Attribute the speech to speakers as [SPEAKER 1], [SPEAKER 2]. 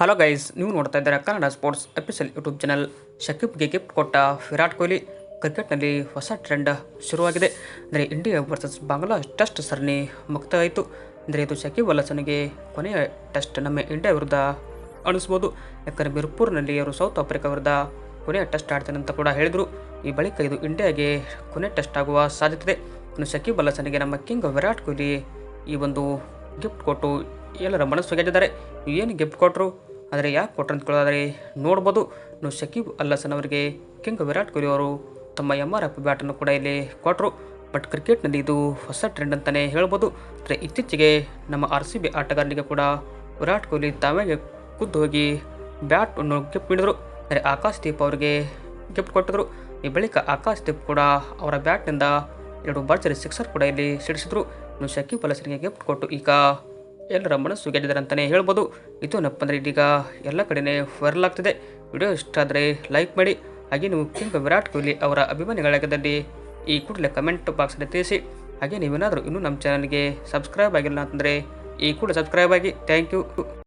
[SPEAKER 1] Hello guys ನೀವು ನೋಡ್ತಾ ಇದ್ದೀರಾ Kannada sports official YouTube channel ಶಕೀಬ್ಗೆ gift ಕೊಟ್ಟ ವಿರಾಟ್ ಕೊಹ್ಲಿ. ಕ್ರಿಕೆಟ್ನಲ್ಲಿ ಹೊಸ ಟ್ರೆಂಡ್ ಶುರುವಾಗಿದೆ. ಅಂದರೆ ಇಂಡಿಯಾ ವರ್ಸಸ್ ಬಾಂಗ್ಲಾ ಟೆಸ್ಟ್ ಸರಣಿ ಮುಕ್ತವಾಯಿತು ಅಂದರೆ ಇದು ಶಕೀಬ್ ಅಲ್ ಹಸನ್ಗೆ ಕೊನೆಯ ಟೆಸ್ಟ್ ನಮ್ಮ ಇಂಡಿಯಾ ವಿರುದ್ಧ ಅಣಿಸ್ಬೋದು ಯಾಕಂದರೆ ಮಿರ್ಪುರ್ನಲ್ಲಿ ಅವರು ಸೌತ್ ಆಫ್ರಿಕಾ ವಿರುದ್ಧ ಕೊನೆಯ ಟೆಸ್ಟ್ ಆಡ್ತೇನೆ ಅಂತ ಕೂಡ ಹೇಳಿದರು. ಈ ಬಳಿಕ ಇದು ಇಂಡಿಯಾಗೆ ಕೊನೆ ಟೆಸ್ಟ್ ಆಗುವ ಸಾಧ್ಯತೆ ಇದೆ. ಇನ್ನು ಶಕೀಬ್ ಅಲ್ ನಮ್ಮ ಕಿಂಗ್ ವಿರಾಟ್ ಕೊಹ್ಲಿ ಈ ಒಂದು ಗಿಫ್ಟ್ ಕೊಟ್ಟು ಎಲ್ಲರ ಮನಸ್ಸು ಗೆದ್ದಿದ್ದಾರೆ. ಏನು ಗಿಫ್ಟ್ ಕೊಟ್ಟರು ಆದರೆ ಯಾಕೆ ಕೊಟ್ಟರು ಅಂತ ಕೇಳೋದಾದರೆ ನೋಡ್ಬೋದು. ಇನ್ನು ಶಕೀಬ್ ಅಲ್ ಹಸನ್ ಅವರಿಗೆ ಕಿಂಗ್ ವಿರಾಟ್ ಕೊಹ್ಲಿ ಅವರು ತಮ್ಮ ಎಂ ಆರ್ ಎಫ್ ಬ್ಯಾಟನ್ನು ಕೂಡ ಇಲ್ಲಿ ಕೊಟ್ಟರು. ಬಟ್ ಕ್ರಿಕೆಟ್ನಲ್ಲಿ ಇದು ಹೊಸ ಟ್ರೆಂಡ್ ಅಂತಲೇ ಹೇಳ್ಬೋದು. ಅಂದರೆ ಇತ್ತೀಚೆಗೆ ನಮ್ಮ ಆರ್ ಸಿ ಬಿ ಆಟಗಾರನಿಗೆ ಕೂಡ ವಿರಾಟ್ ಕೊಹ್ಲಿ ತಾವೇ ಖುದ್ದು ಹೋಗಿ ಬ್ಯಾಟ್ ಅನ್ನು ಗಿಫ್ಟ್ ನೀಡಿದರು. ಅಂದರೆ ಆಕಾಶ್ ದೀಪ್ ಅವರಿಗೆ ಗಿಫ್ಟ್ ಕೊಟ್ಟಿದ್ರು. ಈ ಬಳಿಕ ಆಕಾಶ್ ದೀಪ್ ಕೂಡ ಅವರ ಬ್ಯಾಟ್ನಿಂದ ಎರಡು ಭರ್ಜರಿ ಸಿಕ್ಸರ್ ಕೂಡ ಇಲ್ಲಿ ಸಿಡಿಸಿದ್ರು. ಇನ್ನು ಶಕೀಬ್ ಅಲ್ ಹಸನ್ಗೆ ಗಿಫ್ಟ್ ಕೊಟ್ಟು ಈಗ ಎಲ್ಲರ ಮನಸ್ಸು ಗೆದ್ದಿದ್ದಾರೆ ಅಂತಲೇ ಹೇಳ್ಬೋದು. ಇದು ಅಂದರೆ ಇದೀಗ ಎಲ್ಲ ಕಡೆಯೇ ವೈರಲ್ ಆಗ್ತಿದೆ. ವಿಡಿಯೋ ಇಷ್ಟ ಆದರೆ ಲೈಕ್ ಮಾಡಿ. ಹಾಗೆ ನೀವು ಕಿಂಗ್ ವಿರಾಟ್ ಕೊಹ್ಲಿ ಅವರ ಅಭಿಮಾನಿಗಳಾಗದಲ್ಲಿ ಈ ಕೂಡಲೇ ಕಮೆಂಟ್ ಬಾಕ್ಸಲ್ಲಿ ತಿಳಿಸಿ. ಹಾಗೆ ನೀವೇನಾದರೂ ಇನ್ನೂ ನಮ್ಮ ಚಾನಲ್ಗೆ ಸಬ್ಸ್ಕ್ರೈಬ್ ಆಗಿಲ್ಲ ಅಂತಂದರೆ ಈ ಕೂಡ ಸಬ್ಸ್ಕ್ರೈಬ್ ಆಗಿ. Thank you